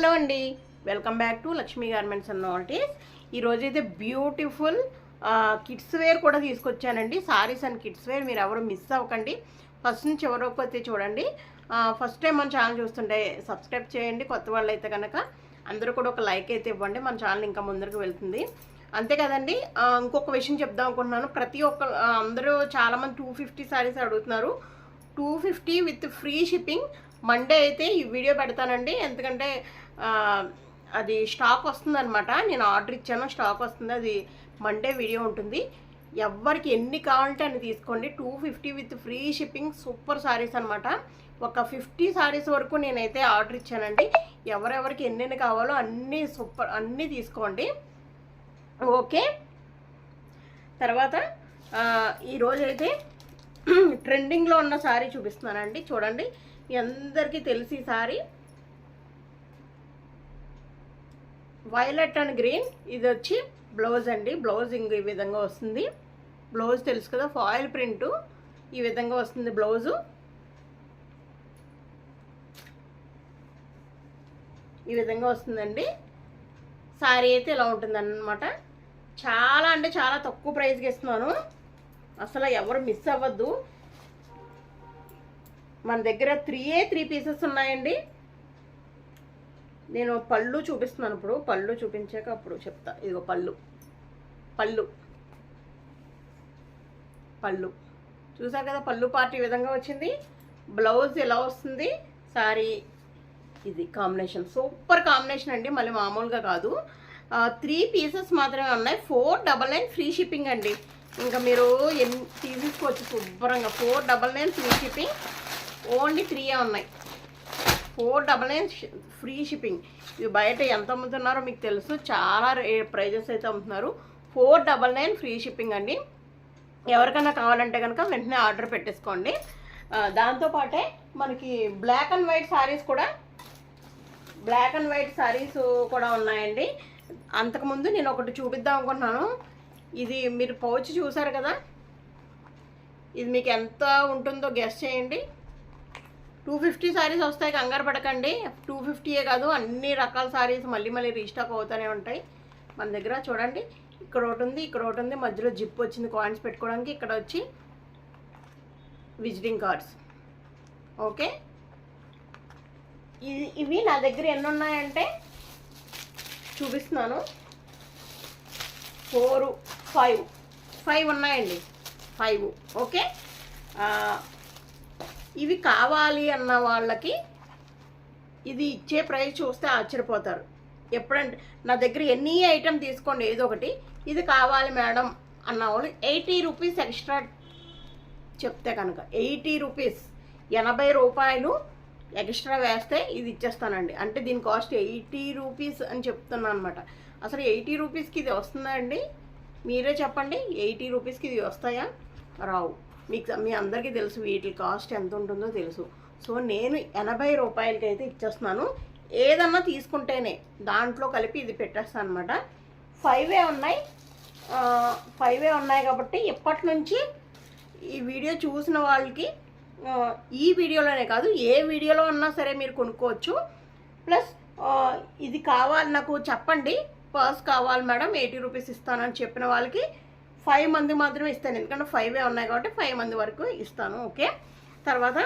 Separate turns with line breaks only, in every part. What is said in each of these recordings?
Hello అండి. Welcome back to Lakshmi garments and novelties ఈరోజు అయితే బ్యూటిఫుల్ కిడ్స్ వేర్ కూడా తీసుకొచ్చానండి. సారీస్ అండ్ కిడ్స్ వేర్ మీరు ఎవరు మిస్ అవ్వకండి. ఫస్ట్ నుంచి ఎవరికి అయితే చూడండి. ఫస్ట్ టైం మన ఛానల్ చూస్తుంటే సబ్స్క్రైబ్ చేయండి కొత్త వాళ్ళు అయితే కనుక అందరూ కూడా ఒక లైక్ అయితే ఇవ్వండి. మన ఛానల్ ఇంకా ముందరకు వెళ్తుంది. అంతే కదండి. ఇంకొక విషయం చెప్దాం అనుకుంటున్నాను. ప్రతి ఒక్క అందరూ చాలామంది టూ ఫిఫ్టీ సారీస్ అడుగుతున్నారు. Two fifty with free shipping Monday అయితే ఈ వీడియో పెడతానండి. ఎందుకంటే అది స్టాక్ వస్తుందనమాట నేను ఆర్డర్ ఇచ్చాను స్టాక్ వస్తుంది. అది మండే వీడియో ఉంటుంది. ఎవరికి ఎన్ని కావాలంటే అని తీసుకోండి. Two fifty with free shipping super saris అనమాట ఒక ఫిఫ్టీ సారీస్ వరకు నేనైతే ఆర్డర్ ఇచ్చానండి. ఎవరెవరికి ఎన్నెన్ని కావాలో అన్నీ సూపర్ అన్నీ తీసుకోండి. ఓకే. తర్వాత ఈరోజు అయితే ట్రెండింగ్లో ఉన్న శారీ చూపిస్తున్నానండి. చూడండి. మీ అందరికీ తెలిసి శారీ వైలెట్ అండ్ గ్రీన్. ఇది వచ్చి బ్లౌజ్ అండి. బ్లౌజ్ ఇంక ఈ విధంగా వస్తుంది. బ్లౌజ్ తెలుసు కదా ఫాయిల్ ప్రింట్. ఈ విధంగా వస్తుంది బ్లౌజు. ఈ విధంగా వస్తుందండి. శారీ అయితే ఇలా ఉంటుందన్నమాట. చాలా అంటే చాలా తక్కువ ప్రైస్కి ఇస్తున్నాను. అసలు ఎవరు మిస్ అవ్వద్దు. మన దగ్గర త్రీ ఏ త్రీ పీసెస్ ఉన్నాయండి. నేను పళ్ళు చూపిస్తున్నాను ఇప్పుడు. పళ్ళు చూపించాక అప్పుడు చెప్తా. ఇదిగో పళ్ళు. పళ్ళు. పళ్ళు. చూసారు కదా పళ్ళు పార్టీ విధంగా వచ్చింది. బ్లౌజ్ ఎలా వస్తుంది? సారీ. ఇది కాంబినేషన్. సూపర్ కాంబినేషన్ అండి. మళ్ళీ మామూలుగా కాదు. త్రీ పీసెస్ మాత్రమే ఉన్నాయి. Four double nine free shipping అండి. ఇంకా మీరు ఎన్ని తీసుకోవచ్చు శుభ్రంగా four double nine free shipping only త్రీయే ఉన్నాయి. Four double nine free shipping. ఇవి బయట ఎంత అమ్ముతున్నారో మీకు తెలుసు. చాలా ప్రైజెస్ అయితే అమ్ముతున్నారు. Four double nine free shipping అండి. ఎవరికైనా కావాలంటే కనుక వెంటనే ఆర్డర్ పెట్టేసుకోండి. దాంతోపాటే మనకి బ్లాక్ అండ్ వైట్ సారీస్ కూడా బ్లాక్ అండ్ వైట్ సారీస్ కూడా ఉన్నాయండి. అంతకుముందు నేను ఒకటి చూపిద్దాం అనుకుంటున్నాను. ఇది మీరు పౌచ్ చూసారు కదా? ఇది మీకు ఎంత ఉంటుందో గెస్ట్ చేయండి. టూ ఫిఫ్టీ సారీస్ వస్తాయి కంగారు పడకండి. టూ ఫిఫ్టీయే కాదు అన్ని రకాల సారీస్ మళ్ళీ మళ్ళీ రీస్టాక్ అవుతూనే ఉంటాయి. మన దగ్గర చూడండి ఇక్కడ ఒకటి ఉంది ఇక్కడ ఒకటి ఉంది. మధ్యలో జిప్ వచ్చింది కాయిన్స్ పెట్టుకోవడానికి. ఇక్కడ వచ్చి విజిటింగ్ కార్డ్స్. ఓకే? ఇవి నా దగ్గర ఎన్ని ఉన్నాయంటే చూపిస్తున్నాను. Four five. ఫైవ్ ఉన్నాయండి. ఫైవ్. ఓకే? ఇవి కావాలి అన్న వాళ్ళకి ఇది ఇచ్చే ప్రైస్ చూస్తే ఆశ్చర్యపోతారు. ఎప్పుడంటే నా దగ్గర ఎన్ని ఐటెం తీసుకోండి ఏదో ఒకటి. ఇది కావాలి మేడం అన్న వాళ్ళు ఎయిటీ రూపీస్ ఎక్స్ట్రా చెప్తే కనుక ఎయిటీ రూపీస్. ఎనభై రూపాయలు ఎక్స్ట్రా వేస్తే ఇది ఇచ్చేస్తానండి. అంటే దీని కాస్ట్ ఎయిటీ రూపీస్ అని చెప్తున్నాను అనమాట అసలు ఎయిటీ రూపీస్కి ఇది వస్తుందా అండి? మీరే చెప్పండి ఎయిటీ రూపీస్కి ఇది వస్తాయా? రావు. మీకు మీ అందరికీ తెలుసు వీటి కాస్ట్ ఎంత ఉంటుందో తెలుసు. సో నేను ఎనభై రూపాయలకి అయితే ఇచ్చేస్తున్నాను. ఏదన్నా తీసుకుంటేనే దాంట్లో కలిపి ఇది పెట్టేస్తాను అనమాట ఫైవే ఉన్నాయి. ఫైవే ఉన్నాయి కాబట్టి ఇప్పటి నుంచి ఈ వీడియో చూసిన వాళ్ళకి ఈ వీడియోలోనే కాదు ఏ వీడియోలో ఉన్నా సరే మీరు కొనుక్కోవచ్చు. ప్లస్ ఇది కావాలి నాకు చెప్పండి. పర్స్ కావాలి మేడం ఎయిటీ రూపీస్ ఇస్తానని చెప్పిన వాళ్ళకి. ఫైవ్ మంది మాత్రమే ఇస్తాను. ఎందుకంటే ఫైవే ఉన్నాయి కాబట్టి ఫైవ్ మంది వరకు ఇస్తాను. ఓకే? తర్వాత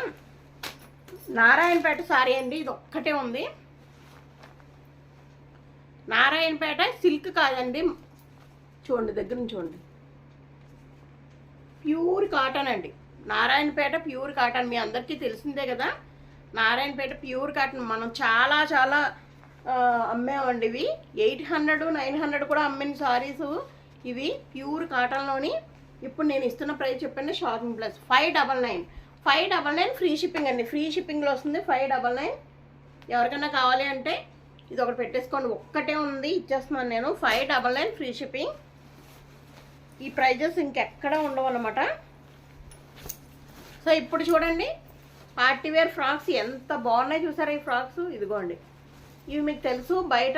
నారాయణపేట సారీ అండి ఇది ఒక్కటే ఉంది. నారాయణపేట సిల్క్ కాదండి. చూడండి దగ్గర నుంచి చూడండి. ప్యూర్ కాటన్ అండి. Narayanpet pure cotton. మీ అందరికీ తెలిసిందే కదా. Narayanpet pure cotton. మనం చాలా చాలా అమ్మేవండి ఇవి. ఎయిట్ హండ్రెడ్ నైన్ హండ్రెడ్ కూడా అమ్మిన సారీసు. ఇవి ప్యూర్ కాటన్లోని. ఇప్పుడు నేను ఇస్తున్న ప్రైస్ చెప్పండి shopping plus. Five double nine. Five double nine free shipping అండి. ఫ్రీ షిప్పింగ్లో వస్తుంది ఫైవ్ డబల్ నైన్. ఎవరికైనా కావాలి అంటే ఇది ఒకటి పెట్టేసుకోండి. ఒక్కటే ఉంది ఇచ్చేస్తున్నాను నేను. Five double nine free shipping. ఈ ప్రైజెస్ ఇంకెక్కడ ఉండవు అనమాట సో ఇప్పుడు చూడండి. పార్టీ వేర్ ఫ్రాక్స్ ఎంత బాగున్నాయి చూసారా ఈ ఫ్రాక్స్? ఇదిగోండి. ఇవి మీకు తెలుసు బయట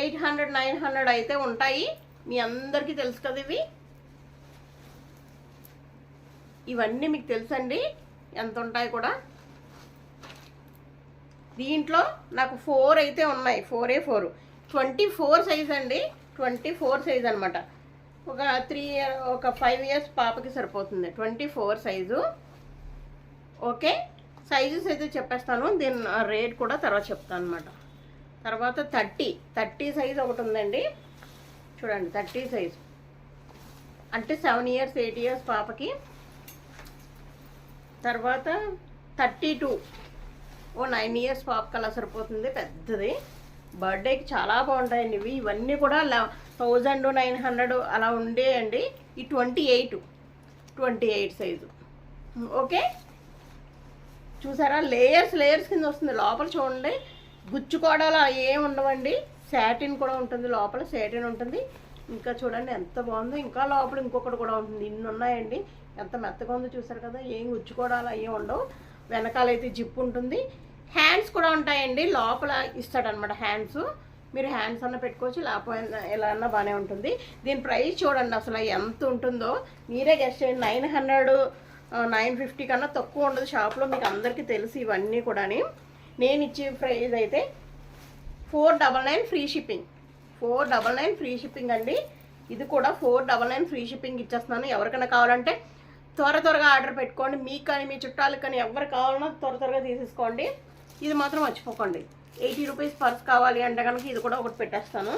ఎయిట్ హండ్రెడ్ నైన్ హండ్రెడ్ అయితే ఉంటాయి. మీ అందరికీ తెలుసు కదా ఇవి? ఇవన్నీ మీకు తెలుసండి. ఎంత ఉంటాయి కూడా? దీంట్లో నాకు ఫోర్ అయితే ఉన్నాయి. ఫోరే ఫోర్ ట్వంటీ ఫోర్ సైజ్ అండి. ట్వంటీ ఫోర్ సైజ్ అనమాట ఒక త్రీ ఒక ఫైవ్ ఇయర్స్ పాపకి సరిపోతుంది. Twenty four size okay? Sizes అయితే చెప్పేస్తాను. దీని రేట్ కూడా తర్వాత చెప్తాను అనమాట తర్వాత థర్టీ థర్టీ సైజ్ ఒకటి ఉందండి. చూడండి థర్టీ సైజ్. అంటే సెవెన్ ఇయర్స్ ఎయిట్ ఇయర్స్ పాపకి. తర్వాత థర్టీ టూ. ఓ నైన్ ఇయర్స్ పాపకి అలా సరిపోతుంది పెద్దది. బర్త్డేకి చాలా బాగుంటాయండి ఇవి. ఇవన్నీ కూడా థౌజండ్ నైన్ హండ్రెడ్ అలా ఉండేయండి. ఈ twenty eight twenty eight size. Okay? చూసారా? లేయర్స్ లేయర్స్ కింద వస్తుంది. లోపల చూడండి. గుచ్చుకోవడాలు ఏం ఉండవండి. శాటిన్ కూడా ఉంటుంది లోపల శాటిన్ ఉంటుంది. ఇంకా చూడండి ఎంత బాగుందో. ఇంకా లోపల ఇంకొకటి కూడా ఉంటుంది. ఇన్ని ఉన్నాయండి ఎంత మెత్తగా ఉందో చూసారు కదా. ఏం గుచ్చుకోవడాలు అయ్యే ఉండవు. వెనకాలైతే జిప్ ఉంటుంది. హ్యాండ్స్ కూడా ఉంటాయండి. లోపల ఇస్తాడనమాట హ్యాండ్స్ మీరు హ్యాండ్స్ అన్న పెట్టుకోవచ్చు. లేకపోయినా ఎలా అన్నా బాగానే ఉంటుంది. దీని ప్రైస్ చూడండి అసలు ఎంత ఉంటుందో. మీరే గెస్ట్ చేయండి. నైన్ హండ్రెడ్ నైన్ ఫిఫ్టీ కన్నా తక్కువ ఉండదు. షాప్లో మీకు అందరికీ తెలుసు ఇవన్నీ కూడాని. నేను ఇచ్చే ప్రైజ్ అయితే four double nine free shipping. Four double nine free shipping అండి. ఇది కూడా four double nine free shipping ఇచ్చేస్తున్నాను. ఎవరికైనా కావాలంటే త్వర త్వరగా ఆర్డర్ పెట్టుకోండి. మీకు కానీ మీ చుట్టాలకు కానీ ఎవరు కావాలన్నా త్వర త్వరగా తీసేసుకోండి. ఇది మాత్రం మర్చిపోకండి. ఎయిటీ రూపీస్ పర్స్ కావాలి అంటే కనుక ఇది కూడా ఒకటి పెట్టేస్తాను.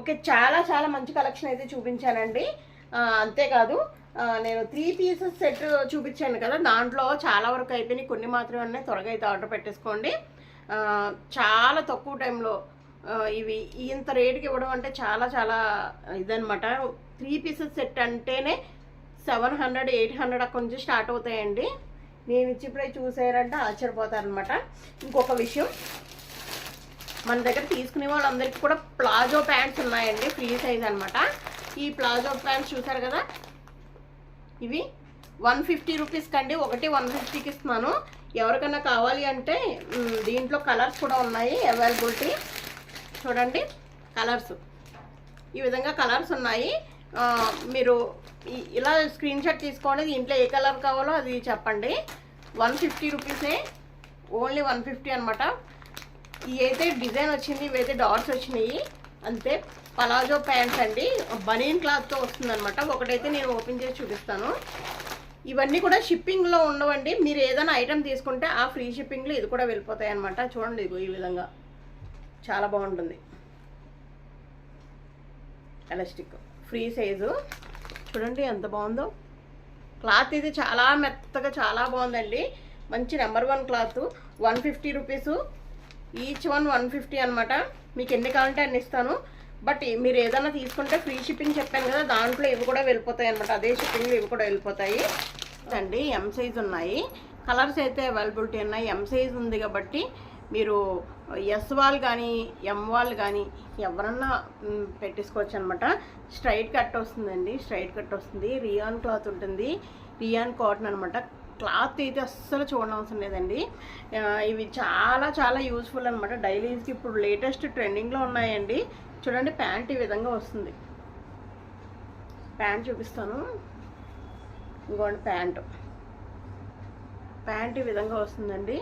ఓకే చాలా చాలా మంచి కలెక్షన్ అయితే చూపించానండి. అంతేకాదు నేను త్రీ పీసెస్ సెట్ చూపించాను కదా దాంట్లో చాలా వరకు అయిపోయినాయి. కొన్ని మాత్రమే ఉన్నాయి. త్వరగా అయితే ఆర్డర్ పెట్టేసుకోండి. చాలా తక్కువ టైంలో ఇవి ఇంత రేటుకి ఇవ్వడం అంటే చాలా చాలా ఇదనమాట త్రీ పీసెస్ సెట్ అంటేనే సెవెన్ హండ్రెడ్ ఎయిట్ హండ్రెడ్ అక్కడి నుంచి స్టార్ట్ అవుతాయండి. నేను ఇచ్చిప్పుడే చూసారంటే ఆశ్చర్యపోతారనమాట ఇంకొక విషయం మన దగ్గర తీసుకునే వాళ్ళందరికీ కూడా ప్లాజో ప్యాంట్స్ ఉన్నాయండి ఫ్రీ సైజ్ అనమాట ఈ ప్లాజో ప్యాంట్స్ చూసారు కదా? ఇవి వన్ ఫిఫ్టీ రూపీస్కి అండి ఒకటి వన్ ఫిఫ్టీకి ఇస్తున్నాను. ఎవరికైనా కావాలి అంటే దీంట్లో కలర్స్ కూడా ఉన్నాయి అవైలబిలిటీ చూడండి కలర్స్. ఈ విధంగా కలర్స్ ఉన్నాయి. మీరు ఇలా స్క్రీన్ షాట్ తీసుకోండి. దీంట్లో ఏ కలర్ కావాలో అది చెప్పండి. వన్ ఫిఫ్టీ రూపీసే ఓన్లీ వన్ ఫిఫ్టీ అనమాట ఇవైతే డిజైన్ వచ్చింది ఇవైతే డాట్స్ వచ్చినాయి. అంతే పలాజో ప్యాంట్స్ అండి. బనీన్ క్లాత్తో వస్తుందన్నమాట. ఒకటైతే నేను ఓపెన్ చేసి చూపిస్తాను. ఇవన్నీ కూడా షిప్పింగ్లో ఉండవండి. మీరు ఏదైనా ఐటెం తీసుకుంటే ఆ ఫ్రీ షిప్పింగ్లో ఇది కూడా వెళ్ళిపోతాయి అనమాట చూడండి ఇదిగో ఈ విధంగా. చాలా బాగుంటుంది. ఎలాస్టిక్ ఫ్రీ సైజు చూడండి ఎంత బాగుందో. క్లాత్ ఇది చాలా మెత్తగా చాలా బాగుందండి. మంచి number one cloth one fifty rupees each one one fifty అనమాట మీకు ఎన్ని కావాలంటే అన్ని ఇస్తాను. బట్ మీరు ఏదైనా తీసుకుంటే ఫ్రీ షిప్పింగ్ చెప్పాను కదా దాంట్లో ఇవి కూడా వెళ్ళిపోతాయి అనమాట అదే షిప్పింగ్లో ఇవి కూడా వెళ్ళిపోతాయి. అండి ఎం సైజ్ ఉన్నాయి. కలర్స్ అయితే అవైలబిలిటీ ఉన్నాయి. ఎం సైజ్ ఉంది కాబట్టి మీరు ఎస్ వాళ్ళు కానీ ఎం వాళ్ళు కానీ ఎవరన్నా పెట్టేసుకోవచ్చు అనమాట స్ట్రైట్ కట్ వస్తుందండి. స్ట్రైట్ కట్ వస్తుంది. రియాన్ క్లాత్ ఉంటుంది. రియాన్ కాటన్ అనమాట క్లాత్ అయితే అస్సలు చూడనవసరం లేదండి. ఇవి చాలా చాలా యూస్ఫుల్ అనమాట డైలీస్కి ఇప్పుడు లేటెస్ట్ ట్రెండింగ్లో ఉన్నాయండి. చూడండి ప్యాంట్ ఈ విధంగా వస్తుంది. ప్యాంట్ చూపిస్తాను. ఇంకోండి ప్యాంటు. ప్యాంట్ ఈ విధంగా వస్తుందండి.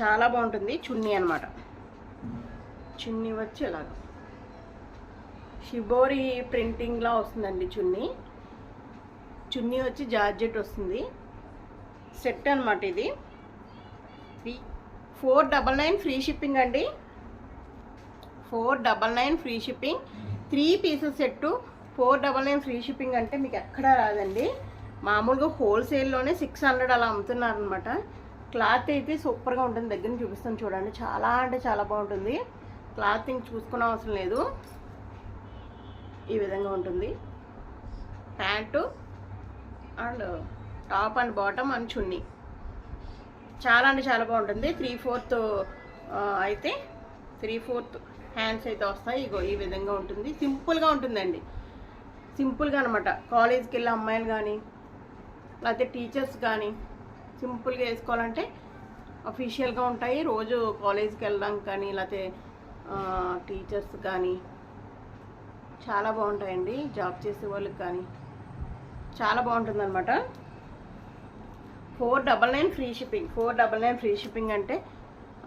చాలా బాగుంటుంది చున్నీ అనమాట చున్నీ వచ్చి ఇలాగ. షిబోరి ప్రింటింగ్లా వస్తుందండి చున్నీ. చున్నీ వచ్చి జార్జెట్ వస్తుంది. సెట్ అనమాట ఇది. Four double nine free shipping అండి. Four double nine free shipping. Three pieces set four double nine free shipping అంటే మీకు ఎక్కడా రాదండి. మామూలుగా హోల్సేల్లోనే సిక్స్ హండ్రెడ్ అలా అమ్ముతున్నారు అనమాట క్లాత్ అయితే సూపర్గా ఉంటుంది. దగ్గర చూపిస్తాను చూడండి. చాలా అంటే చాలా బాగుంటుంది. క్లాత్ ఇంక చూసుకునే అవసరం లేదు. ఈ విధంగా ఉంటుంది. Pant and top and bottom and chunni. చాలా అంటే చాలా బాగుంటుంది. త్రీ ఫోర్త్ అయితే త్రీ ఫోర్త్ హ్యాండ్స్ అయితే వస్తాయి. ఇగో ఈ విధంగా ఉంటుంది. సింపుల్గా ఉంటుందండి. సింపుల్గా అనమాట కాలేజ్కి వెళ్ళే అమ్మాయిలు కానీ లేకపోతే టీచర్స్ కానీ సింపుల్గా వేసుకోవాలంటే అఫీషియల్గా ఉంటాయి. రోజు కాలేజ్కి వెళ్ళడం కానీ లేకపోతే టీచర్స్ కానీ చాలా బాగుంటాయండి. జాబ్ చేసే వాళ్ళకి కానీ చాలా బాగుంటుంది అనమాట four double nine free shipping. Four double nine free shipping అంటే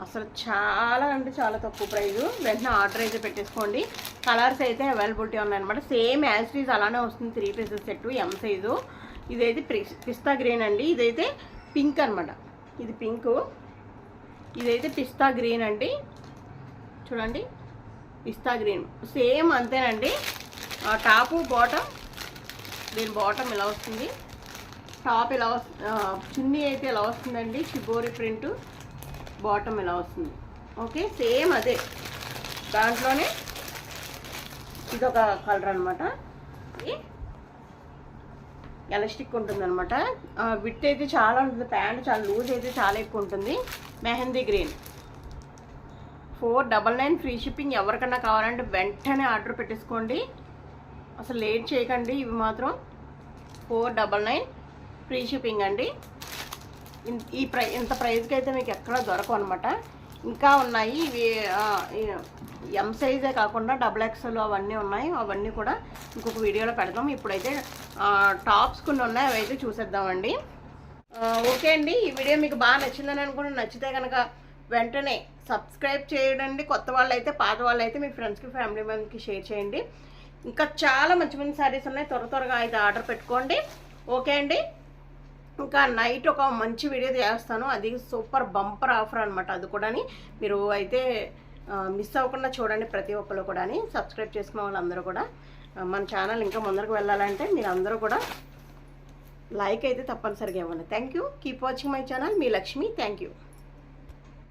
అసలు చాలా అంటే చాలా తక్కువ ప్రైజు. వెంటనే ఆర్డర్ అయితే పెట్టేసుకోండి. కలర్స్ అయితే అవైలబిలిటీ ఉన్నాయన్నమాట సేమ్ యాజ్ అలానే వస్తుంది. Three pieces set M size ఇదైతే పిస్తా గ్రీన్ అండి. ఇదైతే పింక్ అనమాట ఇది పింక్. ఇదైతే పిస్తా గ్రీన్ అండి. చూడండి. పిస్తా గ్రీన్. సేమ్ అంతేనండి. ఆ టాపు బాటమ్. దీని బాటమ్ ఇలా వస్తుంది. టాప్ ఇలా వస్తుంది చున్నీ అయితే ఇలా వస్తుందండి. Shibori print. బాటమ్ ఇలా వస్తుంది? ఓకే సేమ్ అదే. దాంట్లోనే ఇదొక కలర్ అనమాట ఎలాస్టిక్ ఉంటుంది అనమాట విత్ అయితే చాలా ఉంటుంది ప్యాంట్ చాలా లూజ్ అయితే చాలా ఎక్కువ ఉంటుంది. Mehndi green. Four double nine free shipping ఎవరికన్నా కావాలంటే వెంటనే ఆర్డర్ పెట్టేసుకోండి. అసలు లేట్ చేయకండి ఇవి మాత్రం. Four double nine free shipping అండి. ఈ ప్రై ఇంత ప్రైస్కి అయితే మీకు ఎక్కడ దొరకవు అనమాట ఇంకా ఉన్నాయి ఇవి ఎం సైజే కాకుండా డబుల్ ఎక్స్ఎల్ అవన్నీ ఉన్నాయి. అవన్నీ కూడా ఇంకొక వీడియోలో పెడదాం. ఇప్పుడైతే టాప్స్ కొన్ని ఉన్నాయి. అవి అయితే చూసేద్దామండి. ఓకే అండి. ఈ వీడియో మీకు బాగా నచ్చిందని అనుకుంటే నచ్చితే కనుక వెంటనే సబ్స్క్రైబ్ చేయండి. కొత్త వాళ్ళైతే అయితే పాత వాళ్ళైతే మీ ఫ్రెండ్స్కి ఫ్యామిలీ మెంబర్కి షేర్ చేయండి. ఇంకా చాలా మంచి మంచి శారీస్ ఉన్నాయి. త్వర త్వరగా అయితే ఆర్డర్ పెట్టుకోండి. ఓకే అండి. ఇంకా నైట్ ఒక మంచి వీడియో చేస్తాను. అది సూపర్ బంపర్ ఆఫర్ అనమాట అది కూడా మీరు అయితే మిస్ అవ్వకుండా చూడండి ప్రతి ఒక్కరు కూడా సబ్స్క్రైబ్ చేసుకున్న వాళ్ళందరూ కూడా. మన ఛానల్ ఇంకా ముందరకు వెళ్ళాలంటే మీరు అందరూ కూడా లైక్ అయితే తప్పనిసరిగా ఇవ్వండి. Thank you keep watching my channel me Lakshmi. Thank you